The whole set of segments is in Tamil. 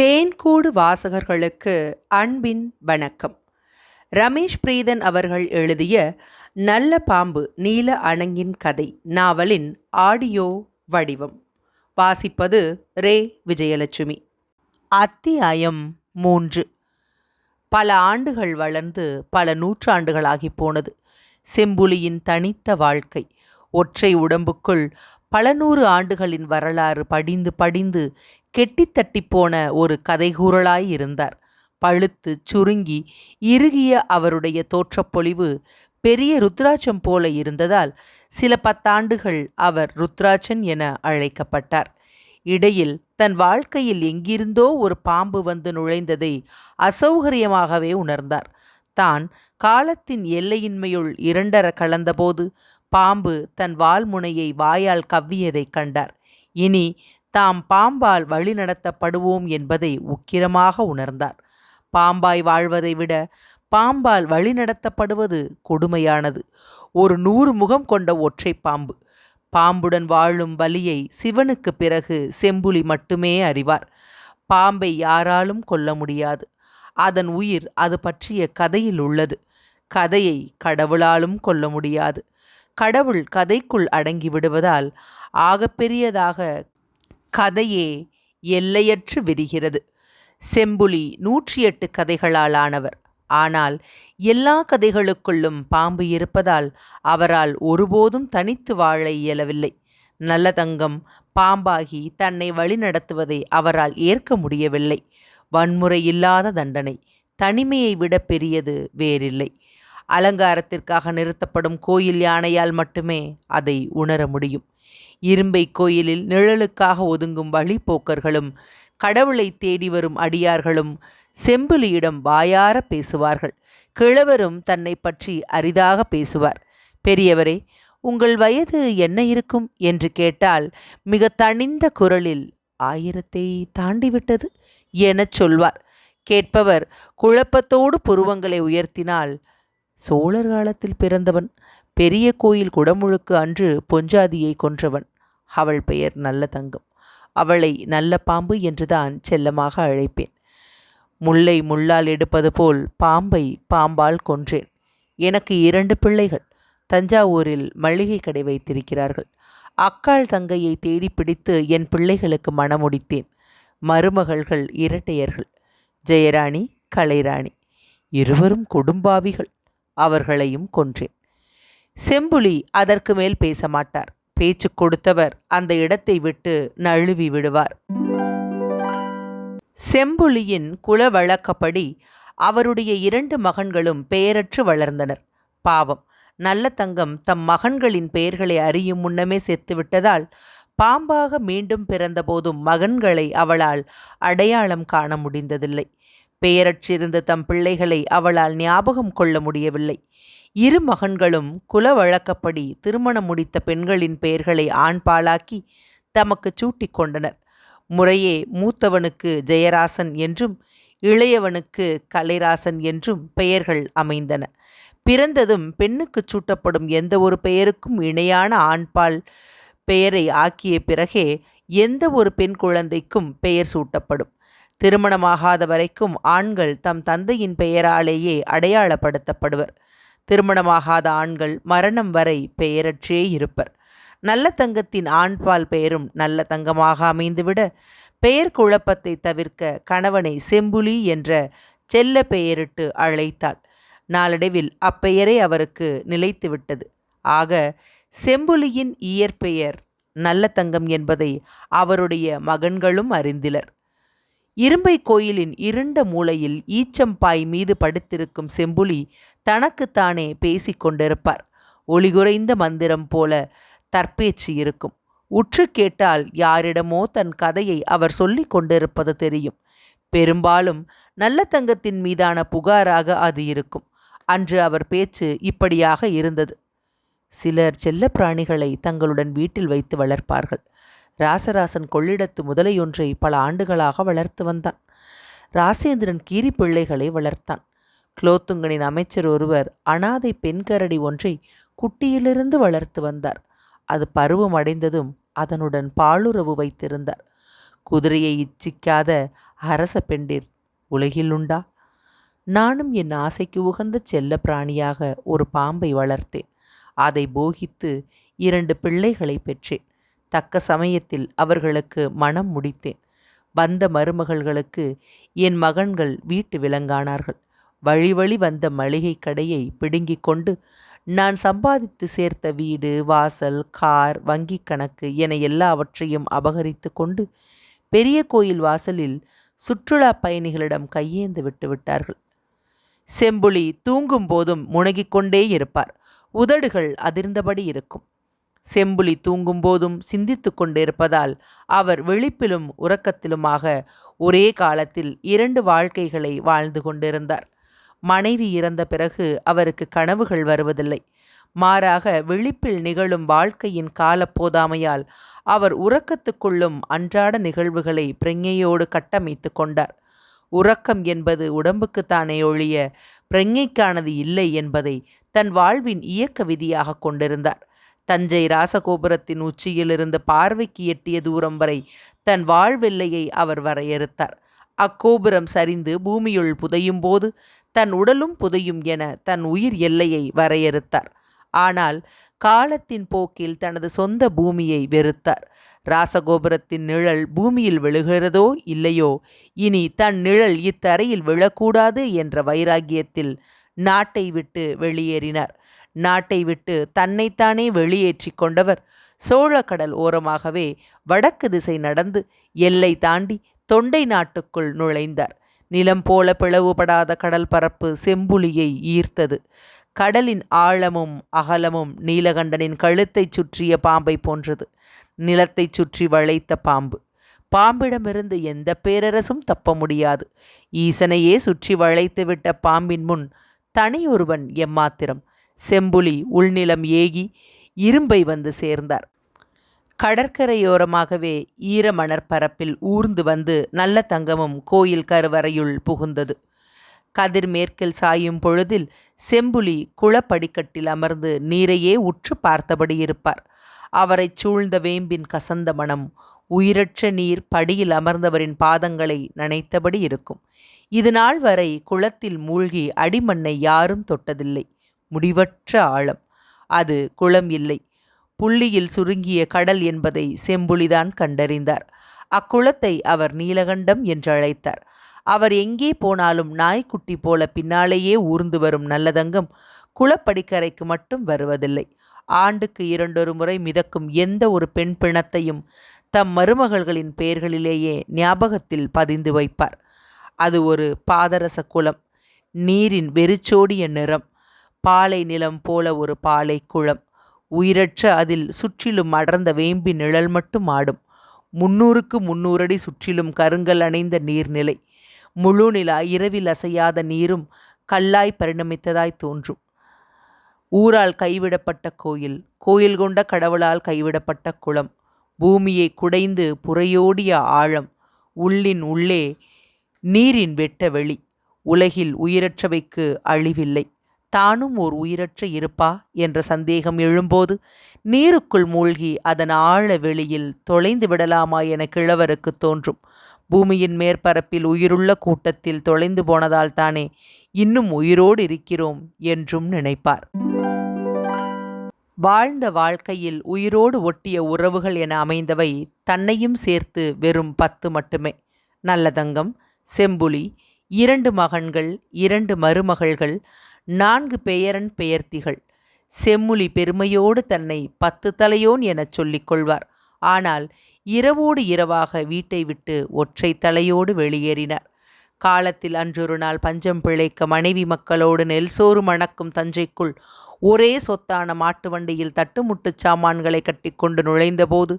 தேன்கூடு வாசகர்களுக்கு அன்பின் வணக்கம். ரமேஷ் பிரீதன் அவர்கள் எழுதிய நல்ல பாம்பு நீல அணங்கின் கதை நாவலின் ஆடியோ வடிவம். வாசிப்பது ரே. விஜயலட்சுமி. அத்தியாயம் மூன்று. பல ஆண்டுகள் வளர்ந்து பல நூற்றாண்டுகளாகி போனது. செம்புலியின் தனித்த வாழ்க்கை ஒற்றை உடம்புக்குள் பல நூறு ஆண்டுகளின் வரலாறு படிந்து படிந்து கெட்டித்தட்டி போன ஒரு கதைகூறலாய் இருந்தார். பழுத்து சுருங்கி இறுகிய அவருடைய தோற்றப்பொழிவு பெரிய ருத்ராட்சம் போல இருந்ததால் சில பத்தாண்டுகள் அவர் ருத்ராட்சன் என அழைக்கப்பட்டார். இடையில் தன் வாழ்க்கையில் எங்கிருந்தோ ஒரு பாம்பு வந்து நுழைந்ததை அசௌகரியமாகவே உணர்ந்தார். தான் காலத்தின் எல்லையின்மையுள் இரண்டர கலந்தபோது பாம்பு தன் வால்முனையை வாயால் கவ்வியதைக் கண்டார். இனி தாம் பாம்பால் வழிநடத்தப்படுவோம் என்பதை உக்கிரமாக உணர்ந்தார். பாம்பாய் வாழ்வதை விட பாம்பால் வழிநடத்தப்படுவது கொடுமையானது. ஒரு நூறு முகம் கொண்ட ஒற்றை பாம்பு. பாம்புடன் வாழும் வலியை சிவனுக்கு பிறகு செம்புலி மட்டுமே அறிவார். பாம்பை யாராலும் கொல்ல முடியாது. அதன் உயிர் அது பற்றிய கதையில் உள்ளது. கதையை கடவுளாலும் கொல்ல முடியாது. கடவுள் கதைக்குள் அடங்கி விடுவதால் ஆகப்பெரியதாக கதையே எல்லையற்று விரிகிறது. செம்புலி நூற்றி எட்டு கதைகளால் ஆனவர் ஆனால் எல்லா கதைகளுக்குள்ளும் பாம்பு இருப்பதால் அவரால் ஒருபோதும் தனித்து வாழ இயலவில்லை. நல்ல தங்கம் பாம்பாகி தன்னை வழிநடத்துவதை அவரால் ஏற்க முடியவில்லை. வன்முறை இல்லாத தண்டனை தனிமையை விட பெரியது வேறில்லை. அலங்காரத்திற்காக நிறுத்தப்படும் கோயில் யானையால் மட்டுமே அதை உணர முடியும். இரும்பை கோயிலில் நிழலுக்காக ஒதுங்கும் வழிப்போக்கர்களும் கடவுளை தேடி வரும் அடியார்களும் செம்புலியிடம் வாயார பேசுவார்கள். கிழவரும் தன்னை பற்றி அரிதாக பேசுவார். பெரியவரே உங்கள் வயது என்ன இருக்கும்? என்று கேட்டால் மிக தனிந்த குரலில் ஆயிரத்தை தாண்டிவிட்டது எனச் சொல்வார். கேட்பவர் குழப்பத்தோடு புருவங்களை உயர்த்தினால் சோழர் காலத்தில் பிறந்தவன் பெரிய கோயில் குடமுழுக்கு அன்று பொஞ்சாதியை கொன்றவன். அவள் பெயர் நல்ல தங்கம். அவளை நல்ல பாம்பு என்றுதான் செல்லமாக அழைப்பேன். முல்லை முள்ளால் எடுப்பது போல் பாம்பை பாம்பால் கொன்றேன். எனக்கு இரண்டு பிள்ளைகள். தஞ்சாவூரில் மளிகை கடை வைத்திருக்கிறார்கள். அக்காள் தங்கையை தேடி பிடித்து என் பிள்ளைகளுக்கு மணமுடித்தேன். மருமகள்கள் இரட்டையர்கள். ஜெயராணி கலைராணி. இருவரும் கொடும்பாவிகள். அவர்களையும் கொன்றேன். செம்புலி அதற்கு மேல் பேச மாட்டார் பேச்சு கொடுத்தவர் அந்த இடத்தை விட்டு நழுவி விடுவார். செம்புலியின் குல வழக்கப்படி அவருடைய இரண்டு மகன்களும் பெயரற்று வளர்ந்தனர். பாவம் நல்ல தங்கம் தம் மகன்களின் பெயர்களை அறியும் முன்னமே செத்துவிட்டதால் பாம்பாக மீண்டும் பிறந்தபோதும் மகன்களை அவளால் அடையாளம் காண முடிந்ததில்லை. பெயரற்றிருந்த தம் பிள்ளைகளை அவளால் ஞாபகம் கொள்ள முடியவில்லை. இரு மகன்களும் குல வழக்கப்படி திருமணம் முடித்த பெண்களின் பெயர்களை ஆண்பாலாக்கி தமக்கு சூட்டிக் கொண்டனர். முறையே மூத்தவனுக்கு ஜெயராசன் என்றும் இளையவனுக்கு கலைராசன் என்றும் பெயர்கள் அமைந்தன. பிறந்ததும் பெண்ணுக்கு சூட்டப்படும் எந்த ஒரு பெயருக்கும் இணையான ஆண்பால் பெயரை ஆக்கிய பிறகே எந்த ஒரு பெண் குழந்தைக்கும் பெயர் சூட்டப்படும். திருமணமாகாத வரைக்கும் ஆண்கள் தம் தந்தையின் பெயராலேயே அடையாளப்படுத்தப்படுவர். திருமணமாகாத ஆண்கள் மரணம் வரை பெயரற்றே இருப்பர். நல்ல தங்கத்தின் ஆண்பால் பெயரும் நல்ல தங்கமாக அமைந்துவிட பெயர் குழப்பத்தை தவிர்க்க கணவனை செம்புலி என்ற செல்ல பெயரிட்டு அழைத்தாள். நாளடைவில் அப்பெயரே அவருக்கு நிலைத்துவிட்டது. ஆக செம்புலியின் இயற்பெயர் நல்ல தங்கம் என்பதை அவருடைய மகன்களும் அறிந்திலர். இரும்பை கோயிலின் இருண்ட மூலையில் ஈச்சம்பாய் மீது படுத்திருக்கும் செம்புலி தனக்குத்தானே பேசிக் கொண்டிருப்பார். ஒளிகுறைந்த மந்திரம் போல தற்பேச்சு இருக்கும். உற்று கேட்டால் யாரிடமோ தன் கதையை அவர் சொல்லிக் கொண்டிருப்பது தெரியும். பெரும்பாலும் நல்ல தங்கத்தின் மீதான புகாராக அது இருக்கும். அன்று அவர் பேச்சு இப்படியாக இருந்தது. சிலர் செல்ல பிராணிகளை தங்களுடன் வீட்டில் வைத்து வளர்ப்பார்கள். ராசராசன் கொள்ளிடத்து முதலையொன்றை பல ஆண்டுகளாக வளர்த்து வந்தான். ராசேந்திரன் கீரி பிள்ளைகளை வளர்த்தான். குலோத்துங்கனின் அமைச்சர் ஒருவர் அனாதை பெண்கரடி ஒன்றை குட்டியிலிருந்து வளர்த்து வந்தார். அது பருவம் அடைந்ததும் அதனுடன் பாலுறவு வைத்திருந்தார். குதிரையை இச்சிக்காத அரச பெண்டிர் உலகில் உண்டா? நானும் என் ஆசைக்கு உகந்த செல்ல பிராணியாக ஒரு பாம்பை வளர்த்தேன். அதை போகித்து இரண்டு பிள்ளைகளை பெற்றேன். தக்க சமயத்தில் அவர்களுக்கு மனம் முடித்தேன். வந்த மருமகள்களுக்கு என் மகன்கள் வீட்டு விலங்கானார்கள். வழி வழி வந்த மளிகை கடையை பிடுங்கிக் கொண்டு நான் சம்பாதித்து சேர்த்த வீடு வாசல் கார் வங்கி கணக்கு என எல்லாவற்றையும் அபகரித்து கொண்டு பெரிய கோயில் வாசலில் சுற்றுலா பயணிகளிடம் கையேந்து விட்டு விட்டார்கள். செம்புலி தூங்கும் போதும் முனகிக் கொண்டே இருப்பார். உதடுகள் அதிர்ந்தபடி இருக்கும். செம்புலி தூங்கும்போதும் சிந்தித்து கொண்டிருப்பதால் அவர் விழிப்பிலும் உறக்கத்திலுமாக ஒரே காலத்தில் இரண்டு வாழ்க்கைகளை வாழ்ந்து கொண்டிருந்தார். மனைவி இறந்த பிறகு அவருக்கு கனவுகள் வருவதில்லை. மாறாக விழிப்பில் நிகழும் வாழ்க்கையின் காலப்போதாமையால் அவர் உறக்கத்துக்குள்ளும் அன்றாட நிகழ்வுகளை பிரங்கையோடு கட்டமைத்து கொண்டார். உறக்கம் என்பது உடம்புக்குத்தானே ஒழிய பிரங்கைக்கானது இல்லை என்பதை தன் வாழ்வின் இயக்க விதியாக கொண்டிருந்தார். தஞ்சை ராசகோபுரத்தின் உச்சியிலிருந்து பார்வைக்கு எட்டிய தூரம் வரை தன் வாழ்வெல்லையை அவர் வரையறுத்தார். அக்கோபுரம் சரிந்து பூமியுள் புதையும் போது தன் உடலும் புதையும் என தன் உயிர் எல்லையை வரையறுத்தார். ஆனால் காலத்தின் போக்கில் தனது சொந்த பூமியை வெறுத்தார். ராசகோபுரத்தின் நிழல் பூமியில் விழுகிறதோ இல்லையோ இனி தன் நிழல் இத்தரையில் விழக்கூடாது என்ற வைராகியத்தில் நாட்டை விட்டு வெளியேறினார். நாட்டை விட்டு தன்னைத்தானே வெளியேற்றி கொண்டவர். சோழக்கடல் ஓரமாகவே வடக்கு திசை நடந்து எல்லை தாண்டி தொண்டை நாட்டுக்குள் நுழைந்தார். நிலம் போல பிளவுபடாத கடல் பரப்பு செம்புலியை ஈர்த்தது. கடலின் ஆழமும் அகலமும் நீலகண்டனின் கழுத்தைச் சுற்றிய பாம்பை போன்றது. நிலத்தைச் சுற்றி வளைத்த பாம்பு. பாம்பிடமிருந்து எந்த பேரரசும் தப்ப முடியாது. ஈசனையே சுற்றி வளைத்துவிட்ட பாம்பின் முன் தனியொருவன் எம்மாத்திரம். செம்புலி உள்நிலம் ஏகி இரும்பை வந்து சேர்ந்தார். கடற்கரையோரமாகவே ஈரமணற்பரப்பில் ஊர்ந்து வந்து நல்ல தங்கமும் கோயில் கருவறையுள் புகுந்தது. கதிர் மேற்கில் சாயும் பொழுதில் செம்புலி குளப்படிக்கட்டில் அமர்ந்து நீரையே உற்று பார்த்தபடி இருப்பார். அவரைச் சூழ்ந்த வேம்பின் கசந்த மனம் உயிரற்ற நீர் படியில் அமர்ந்தவரின் பாதங்களை நனைத்தபடி இருக்கும். இது நாள் வரை குளத்தில் மூழ்கி அடிமண்ணை யாரும் தொட்டதில்லை. முடிவற்ற ஆழம். அது குளம் இல்லை. புள்ளியில் சுருங்கிய கடல் என்பதை செம்புலிதான் கண்டறிந்தார். அக்குளத்தை அவர் நீலகண்டம் என்று அழைத்தார். அவர் எங்கே போனாலும் நாய்க்குட்டி போல பின்னாலேயே ஊர்ந்து வரும் நல்லதங்கம் குளப்படிக்கரைக்கு மட்டும் வருவதில்லை. ஆண்டுக்கு இரண்டொரு முறை மிதக்கும் எந்த ஒரு பெண் பிணத்தையும் தம் மருமகள்களின் பெயர்களிலேயே ஞாபகத்தில் பதிந்து வைப்பார். அது ஒரு பாதரச குளம். நீரின் வெறிச்சோடிய நிறம். பாலை நிலம் போல ஒரு பாலை குளம். உயிரற்ற அதில் சுற்றிலும் அடர்ந்த வேம்பி நிழல் மட்டும் ஆடும். முன்னூறுக்கு முன்னூறடி சுற்றிலும் கருங்கல் அணைந்த நீர்நிலை. முழு நிலா இரவில் அசையாத நீரும் கல்லாய் பரிணமித்ததாய் தோன்றும். ஊரால் கைவிடப்பட்ட கோயில் கோயில் கொண்ட கடவுளால் கைவிடப்பட்ட குளம் பூமியை குடைந்து புறையோடிய ஆழம் உள்ளின் உள்ளே நீரின் வெட்ட வெளி உலகில் உயிரற்றவைக்கு அழிவில்லை. தானும் ஓர் உயிரற்ற இருப்பா? என்ற சந்தேகம் எழும்போது நீருக்குள் மூழ்கி அதன் ஆழ வெளியில் தொலைந்து விடலாமா என கிழவருக்கு தோன்றும். பூமியின் மேற்பரப்பில் உயிருள்ள கூட்டத்தில் தொலைந்து போனதால் தானே இன்னும் உயிரோடு இருக்கிறோம் என்றும் நினைப்பார். வாழ்ந்த வாழ்க்கையில் உயிரோடு ஒட்டிய உறவுகள் என அமைந்தவை தன்னையும் சேர்த்து வெறும் பத்து மட்டுமே. நல்லதங்கம் செம்புலி இரண்டு மகன்கள் இரண்டு மருமகள்கள் நான்கு பெயரன் பெயர்த்திகள். செம்முலி பெருமையோடு தன்னை பத்து தலையோன் எனச் சொல்லிக் கொள்வார். ஆனால் இரவோடு இரவாக வீட்டை விட்டு ஒற்றை தலையோடு வெளியேறினார். காலத்தில் அன்றொரு நாள் பஞ்சம் பிழைக்க மனைவி மக்களோடு நெல் சோறு மணக்கும் தஞ்சைக்குள் ஒரே சொத்தான மாட்டு வண்டியில் தட்டுமுட்டு சாமான்களை கட்டிக்கொண்டு நுழைந்தபோது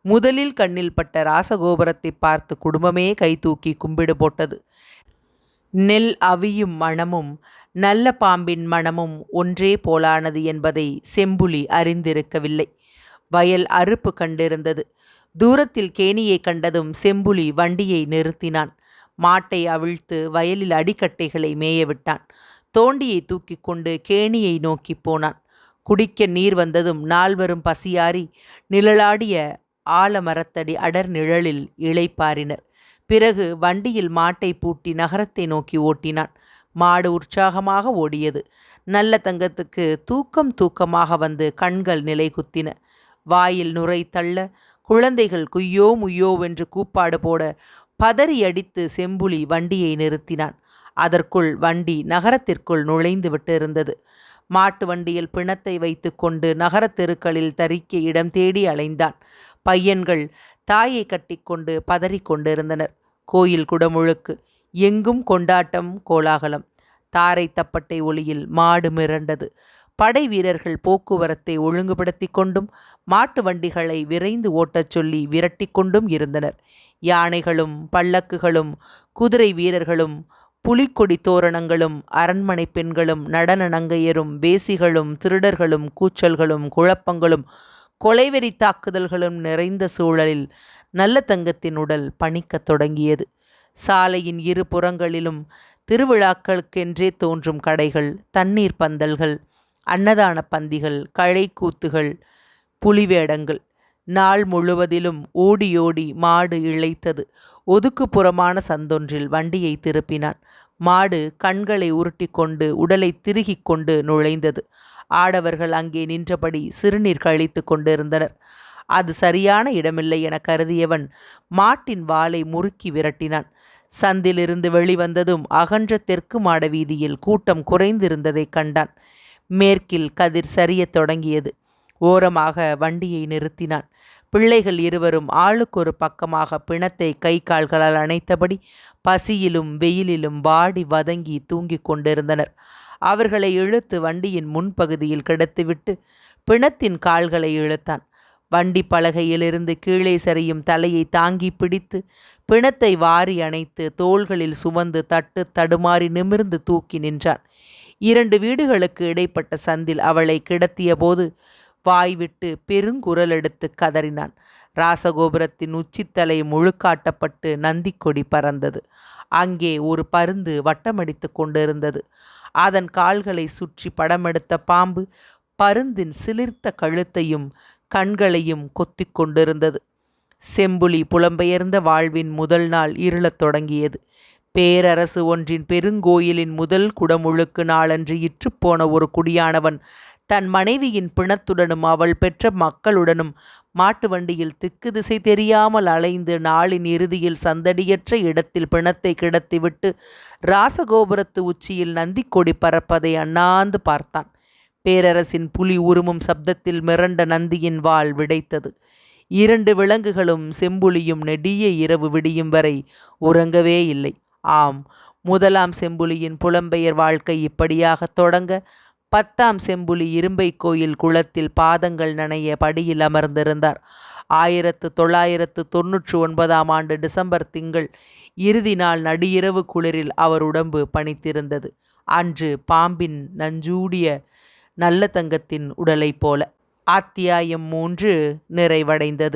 முதலில் கண்ணில் பட்ட ராசகோபுரத்தை பார்த்து குடும்பமே கைதூக்கி கும்பிடு போட்டது. நெல் அவியும் மணமும் நல்ல பாம்பின் மணமும் ஒன்றே போலானது என்பதை செம்புலி அறிந்திருக்கவில்லை. வயல் அறுப்பு கண்டிருந்தது. தூரத்தில் கேணியை கண்டதும் செம்புலி வண்டியை நிறுத்தினான். மாட்டை அவிழ்த்து வயலில் அடிக்கட்டைகளை மேயவிட்டான். தோண்டியை தூக்கி கொண்டு கேணியை நோக்கி போனான். குடிக்க நீர் வந்ததும் நால்வரும் பசியாறி நிழலாடிய ஆலமரத்தடி அடர் நிழலில் இளைப்பாரினர் பிறகு வண்டியில் மாட்டை பூட்டி நகரத்தை நோக்கி ஓட்டினான். மாடு உற்சாகமாக ஓடியது. நல்ல தங்கத்துக்கு தூக்கம் தூக்கமாக வந்து கண்கள் நிலை குத்தின வாயில் நுரை தள்ள குழந்தைகள் குய்யோ முய்யோ என்று கூப்பாடு போட பதறி அடித்து செம்புலி வண்டியை நிறுத்தினான். அதற்குள் வண்டி நகரத்திற்குள் நுழைந்து விட்டிருந்தது. மாட்டு வண்டியில் பிணத்தை வைத்துக்கொண்டு நகரத் தெருக்களில் தரிக்க இடம் தேடி அலைந்தான். பையன்கள் தாயை கட்டிக்கொண்டு பதறிக் கொண்டிருந்தனர். கோயில் குடமுழுக்கு எங்கும் கொண்டாட்டம் கோலாகலம். தாரை தப்பட்டை ஒளியில் மாடு மிரண்டது. படை வீரர்கள் போக்குவரத்தை ஒழுங்குபடுத்தி கொண்டும் மாட்டு வண்டிகளை விரைந்து ஓட்டச் சொல்லி விரட்டி கொண்டும் இருந்தனர். யானைகளும் பல்லக்குகளும் குதிரை வீரர்களும் புலிக்கொடி தோரணங்களும் அரண்மனை பெண்களும் நடன நங்கையரும் வேசிகளும் திருடர்களும் கூச்சல்களும் குழப்பங்களும் கொலைவெறி தாக்குதல்களும் நிறைந்த சூழலில் நல்ல தங்கத்தின் உடல் பணிக்கத் தொடங்கியது. சாலையின் இரு புறங்களிலும் திருவிழாக்களுக்கென்றே தோன்றும் கடைகள் தண்ணீர் பந்தல்கள் அன்னதான பந்திகள் கழைக்கூத்துகள் புலிவேடங்கள். நாள் முழுவதிலும் ஓடியோடி மாடு இழைத்தது. ஒதுக்குப்புறமான சந்தொன்றில் வண்டியை திருப்பினான். மாடு கண்களை உருட்டி கொண்டு உடலை திருகிக் கொண்டு நுழைந்தது. ஆடவர்கள் அங்கே நின்றபடி சிறுநீர் கழித்து கொண்டிருந்தனர். அது சரியான இடமில்லை என கருதியவன் மாட்டின் வாளை முறுக்கி விரட்டினான். சந்திலிருந்து வெளிவந்ததும் அகன்ற தெற்கு மாட வீதியில் கூட்டம் குறைந்திருந்ததைக் கண்டான். மேற்கில் கதிர் சரியத் தொடங்கியது. ஓரமாக வண்டியை நிறுத்தினான். பிள்ளைகள் இருவரும் ஆளுக்கொரு பக்கமாக பிணத்தை கை கால்களால் அணைத்தபடி பசியிலும் வெயிலிலும் வாடி வதங்கி தூங்கிக் கொண்டிருந்தனர். அவர்களை இழுத்து வண்டியின் முன்பகுதியில் கிடத்துவிட்டு பிணத்தின் கால்களை இழுத்தான். வண்டி பலகையிலிருந்து கீழே சரியும் தலையை தாங்கி பிடித்து பிணத்தை வாரி அணைத்து தோள்களில் சுமந்து தட்டு தடுமாறி நிமிர்ந்து தூக்கி நின்றான். இரண்டு வீடுகளுக்கு இடைப்பட்ட சந்தில் அவளை கிடத்திய போது வாய்விட்டு பெருங்குரல் எடுத்து கதறினான். ராசகோபுரத்தின் உச்சித்தலை முழுக்காட்டப்பட்டு நந்திக்கொடி பறந்தது. அங்கே ஒரு பருந்து வட்டமடித்து கொண்டிருந்தது. அதன் கால்களை சுற்றி படமெடுத்த பாம்பு பருந்தின் சிலிர்த்த கழுத்தையும் கண்களையும் கொத்தி கொண்டிருந்தது. செம்புலி புலம்பெயர்ந்த வாழ்வின் முதல் நாள் இருளத் தொடங்கியது. பேரரசு ஒன்றின் பெருங்கோயிலின் முதல் குடமுழுக்கு நாளன்று இற்றுப்போன ஒரு குடியானவன் தன் மனைவியின் பிணத்துடனும் அவள் பெற்ற மக்களுடனும் மாட்டு வண்டியில் திக்கு திசை தெரியாமல் அலைந்து நாளின் இறுதியில் சந்தடியற்ற இடத்தில் பிணத்தை கிடத்திவிட்டு ராசகோபுரத்து உச்சியில் நந்திக்கொடி பறப்பதை அண்ணாந்து பார்த்தான். பேரரசின் புலி உருமும் சப்தத்தில் மிரண்ட நந்தியின் வாள் விடைத்தது. இரண்டு விலங்குகளும் செம்புலியும் நெடிய இரவு விடியும் வரை உறங்கவே இல்லை. ஆம் முதலாம் செம்புலியின் புலம்பெயர் வாழ்க்கை இப்படியாக தொடங்க பத்தாம் செம்புலி இரும்பை கோயில் குளத்தில் பாதங்கள் நனைய படியில் அமர்ந்திருந்தார். ஆயிரத்து தொள்ளாயிரத்து தொன்னூற்று ஒன்பதாம் ஆண்டு டிசம்பர் திங்கள் இறுதி நாள் நடியிரவு குளிரில் அவர் உடம்பு பணித்திருந்தது. அன்று பாம்பின் நஞ்சூடிய நல்ல தங்கத்தின் உடலைப் போல அத்தியாயம் மூன்று நிறைவடைந்தது.